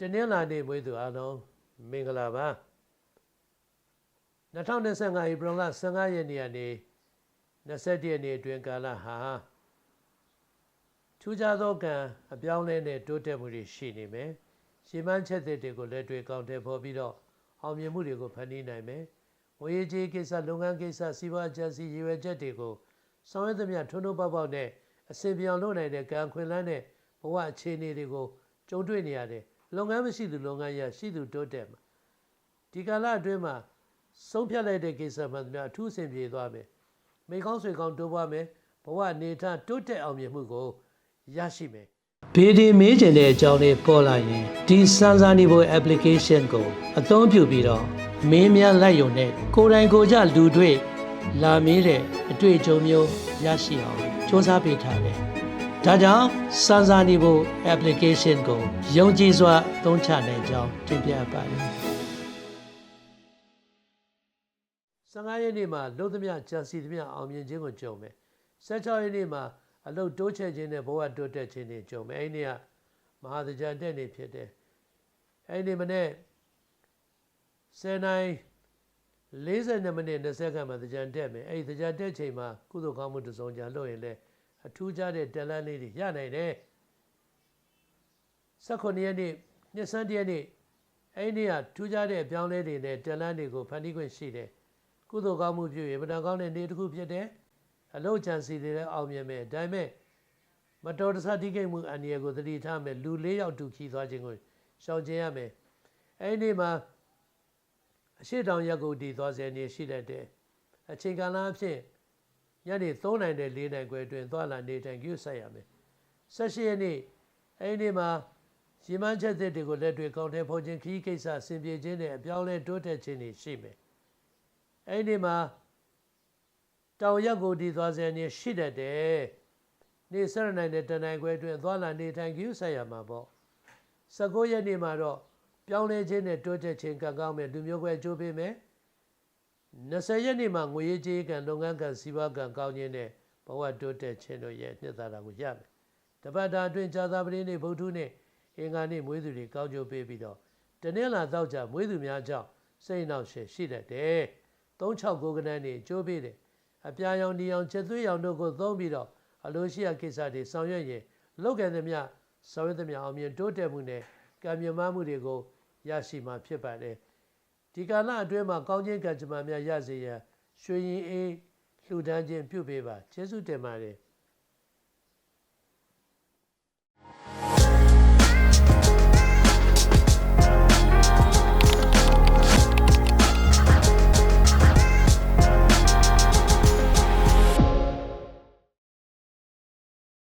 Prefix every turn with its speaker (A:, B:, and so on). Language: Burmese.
A: တနင်္လာနေ့မွေးသူအားလုံးမင်္ဂလာပါ2025ဧပြီလ15ရက်နေ့ကနေ21ရက်နေ့အတွင်းကာလဟာထူးခြားသောကံအပြောင်းအလဲနဲ့တိုးတက်မှုတွေရှိနေမယ်ရှင်းမှန်းချက်တွေကိုလက်တွေ့ကောင်းတဲ့ပေါ်ပြီးတော့အောင်မြင်မှုတွေကိုဖန်တီးနိုင်မယ်ငွေကြေးကိစ္စလုပ်ငန်းကိစ္စစီးပွားအကျစီရည်ရွယ်ချက်တွေကိုဆောင်ရွက်သမျှထွန်းထွန်းပေါက်ပေါက်နဲ့အစဉ်ပြောင်းလုပ်နိုင်တဲ့ကံခွင်လန်းတဲ့ဘဝအခြေအနေတွေကိုကြုံတွေ့နေရတယ် လုပ်ငန်းမရှိသူလုပ်ငန်းရရှိသူတိုးတက်မှာဒီကာလအတွင်းမှာဆုံးဖြတ်လိုက်တဲ့ကိစ္စမှန်သမျှအထူးဆင်ပြေသွားမယ်မိကောင်းဆွေကောင်းတိုးပွားမယ်ဘဝအနေထားတိုးတက်အောင်မြင်မှုကိုရရှိမယ်ဘေဒီမေးကျင်တဲ့အကြောင်းလေးပေါ်လာရင်ဒီစန်စာနေဖို့ application ကိုအသုံးပြုပြီးတော့မင်းများလိုက်ရုံနဲ့ကိုယ်တိုင်ကိုယ်ကြလူတွေ့လာမေးတဲ့အတွေ့အကြုံမျိုးရရှိအောင်စ조사ပေးထားတယ် ဒါကြောင့်စန်စာနေဖို့ application ကိုယုံကြည်စွာသုံးချနိုင်ကြောင်းတင်ပြပါတယ်15ရက်နေ့မှာလုံသမျှကြံစီသမျှအောင်မြင်ခြင်းကိုကြုံမယ်16ရက်နေ့မှာအလုတ်တိုးချဲ့ခြင်းနဲ့ဘဝတိုးတက်ခြင်းတွေကြုံမယ်အဲ့ဒီနေ့ကမဟာသကြံတက်နေဖြစ်တယ်အဲ့ဒီမနေ့10နိုင်40မိနစ်20ခန့်မှာသကြံတက်မယ်အဲ့ဒီသကြံတက်ချိန်မှာကုသိုလ်ကောင်းမှုတစ်စုံကြာလုပ်ရင်လည်း အထူးခြားတဲ့တလန်းလေးတွေရနိုင်တယ်18ရက်နေ့နှစ်ဆန်းတရက်နေ့အဲ့ဒီနေ့ကထူးခြားတဲ့အပြောင်းလဲတွေနဲ့တလန်းတွေကိုဖန်တီးခွင့်ရှိတယ်ကုသိုလ်ကောင်းမှုပြုရင်ပဒံကောင်းတဲ့နေ့တစ်ခုဖြစ်တယ်အလုတ်ချန်စီတွေလည်းအောင်မြင်မယ်ဒါပေမဲ့မတော်တဆတိကိတ်မှုအန္တရာယ်ကိုသတိထားမယ်လူ၄ယောက်တူခီသွားခြင်းကိုရှောင်ကျဉ်ရမယ်အဲ့ဒီနေ့မှာအရှိတောင်ရက်ကိုတည်သွားစေနေရှိတတ်တယ်အချိန်ကာလအဖြစ် ညနေ3နိုင်တဲ့4နိုင်ခွဲအတွင်းသွားလာနေထိုင်ကြည့်ဆက်ရမယ်16ရက်နေ့အဲ့ဒီနေ့မှာရည်မှန်းချက်တွေကိုလက်တွေ့ကောင်းတဲ့ဖော်ခြင်းခီးကိစ္စဆင်ပြေခြင်းနဲ့အပြောင်းလဲတိုးတက်ခြင်းတွေရှိမယ်အဲ့ဒီမှာတောင်ရက်ကိုတည်သွားစေနေရှိတတ်တယ်နေစရနိုင်တဲ့တနိုင်ခွဲအတွင်းသွားလာနေထိုင်ကြည့်ဆက်ရမှာပေါ့19ရက်နေ့မှာတော့ပြောင်းလဲခြင်းနဲ့တိုးတက်ခြင်းကကောင်းမယ်လူမျိုးကွဲအကျိုးပေးမယ် 20ရက်နေ့မှာငွေရေးကြေးကံလုပ်ငန်းကံစီးပွားကံကောင်းခြင်းနဲ့ဘဝတိုးတက်ခြင်းတို့ရဲ့နှစ်သာရကိုရမယ်တပတ်တာအတွင်းဇာတာပတိနေ့ဗုဒ္ဓနေ့အင်္ဂါနေ့မွေးသူတွေကောင်းကျိုးပေးပြီးတော့တနင်္လာတော့ကြမွေးသူများကြောင့်စိတ်နှောက်ရှက်ရှိတတ်တယ်369ကနန်းနေကျိုးပေးတယ်အပြာရောင်ဒီရောင်ချက်သွေးရောင်တို့ကိုသုံးပြီးတော့အလိုရှိရာကိစ္စတွေဆောင်ရွက်ရင်လောက်ကံသမျှဆောင်ရွက်သမျှအောင်မြင်တိုးတက်မှုနဲ့ကံမြမမှုတွေကိုရရှိမှာဖြစ်ပါတယ် ဒီကာလအတွင်းမှာကောင်းခြင်းကံကြမ္မာများရစေရန်ရွှေရင်အေးလှူဒန်းခြင်းပြုပေးပါကျေးဇူးတင်ပါတယ်